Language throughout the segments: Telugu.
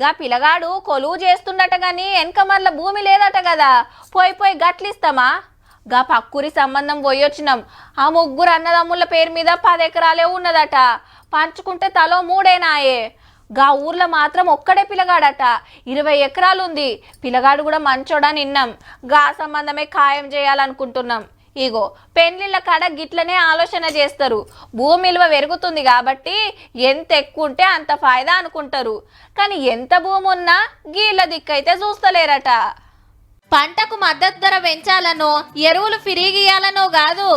గా పిల్లగాడు కొలువు చేస్తుండట గాని వెనకమర్ల భూమి లేదట కదా పోయి పోయి గట్లిస్తామా? గా పక్కూరి సంబంధం పోయొచ్చినాం. ఆ ముగ్గురు అన్నదమ్ముల పేరు మీద పది ఎకరాలే ఉన్నదట. పంచుకుంటే తలో మూడేనాయే గా ఊర్లో మాత్రం ఒక్కడే పిల్లగాడట ఇరవై ఎకరాలుంది. పిల్లగాడు కూడా మంచోడని విన్నాం గా సంబంధమే ఖాయం చేయాలనుకుంటున్నాం. ఇగో పెళ్ళిళ్ళ కాడ గిట్లనే ఆలోచన చేస్తారు. భూమి విలువ పెరుగుతుంది కాబట్టి ఎంత ఎక్కువ ఉంటే అంత ఫాయిదా అనుకుంటారు. కానీ ఎంత భూమి ఉన్నా గీళ్ళ దిక్కైతే చూస్తలేరట. పంటకు మద్దతు ధర పెంచాలనో ఎరువులు ఫిరిగియాలనో కాదు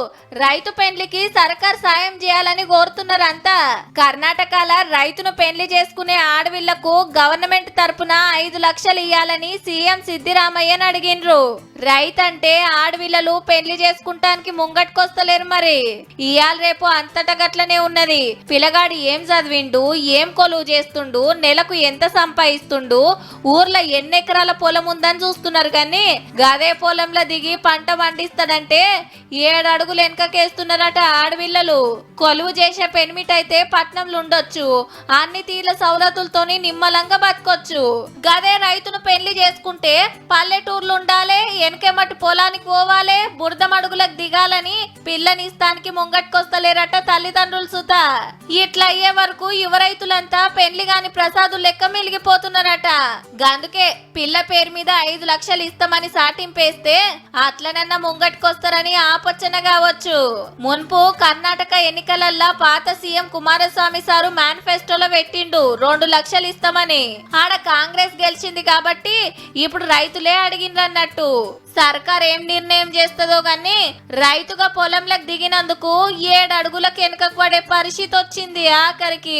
రైతు పెండ్లికి సర్కార్ సాయం చేయాలని కోరుతున్నారంతా. కర్ణాటకల రైతును పెండ్లి చేసుకునే ఆడవిళ్ళకు గవర్నమెంట్ తరపున ఐదు లక్షలు ఇయ్యాలని సీఎం సిద్దిరామయ్యను అడిగిండ్రు. రైతంటే ఆడవిల్లలు పెళ్ళి చేసుకుంటానికి ముంగట్టుకొస్తలేరు మరి. ఇయాల రేపు అంతటా గట్లనే ఉన్నది. పిల్లగాడు ఏం చదివిండు ఏం కొలువు చేస్తుండు నెలకు ఎంత సంపాదిస్తుండు ఊర్లో ఎన్ని ఎకరాల పొలం ఉందని చూస్తున్నారు కానీ గదే పొలంలో దిగి పంట పండిస్తాడంటే ఏడు అడుగులు వెనకకేస్తున్నారట ఆడవిల్లలు. కొలువు చేసే పెనిమిట్ అయితే పట్నంలో ఉండొచ్చు అన్ని తీర్ల సౌలతులతోని నిమ్మలంగా బతకొచ్చు. గదే రైతును పెళ్ళి చేసుకుంటే పల్లెటూర్లు ఉండాలి వెనకెమటి పొలానికి పోవాలే బురద మడుగులకు దిగాలని పిల్లనిస్తానికి ముంగట్టుకొస్తలేరట తల్లిదండ్రులు సుత ఇట్లా అయ్యే వరకు యువ రైతులంతా పెళ్ళి గాని ప్రసాదు లెక్క మిలిగిపోతున్నారట గందుకే పిల్ల పేరు మీద ఐదు లక్షలు ఇస్తామని సాటింపేస్తే అట్లనన్నా ముంగట్టుకొస్తారని ఆపచ్చన కావచ్చు. మున్పు కర్ణాటక ఎన్నికలల్లా పాత సీఎం కుమారస్వామి సారు మేనిఫెస్టోలో పెట్టిండు రెండు లక్షలు ఇస్తామని. ఆడ కాంగ్రెస్ గెలిచింది కాబట్టి ఇప్పుడు రైతులే అడిగిండ్రన్నట్టు. సర్కార్ ఏం నిర్ణయం చేస్తుందో గాని రైతుగా పొలంలోకి దిగినందుకు ఏడు అడుగులకు వెనుకకు పడే పరిస్థితి వచ్చింది ఆఖరికి.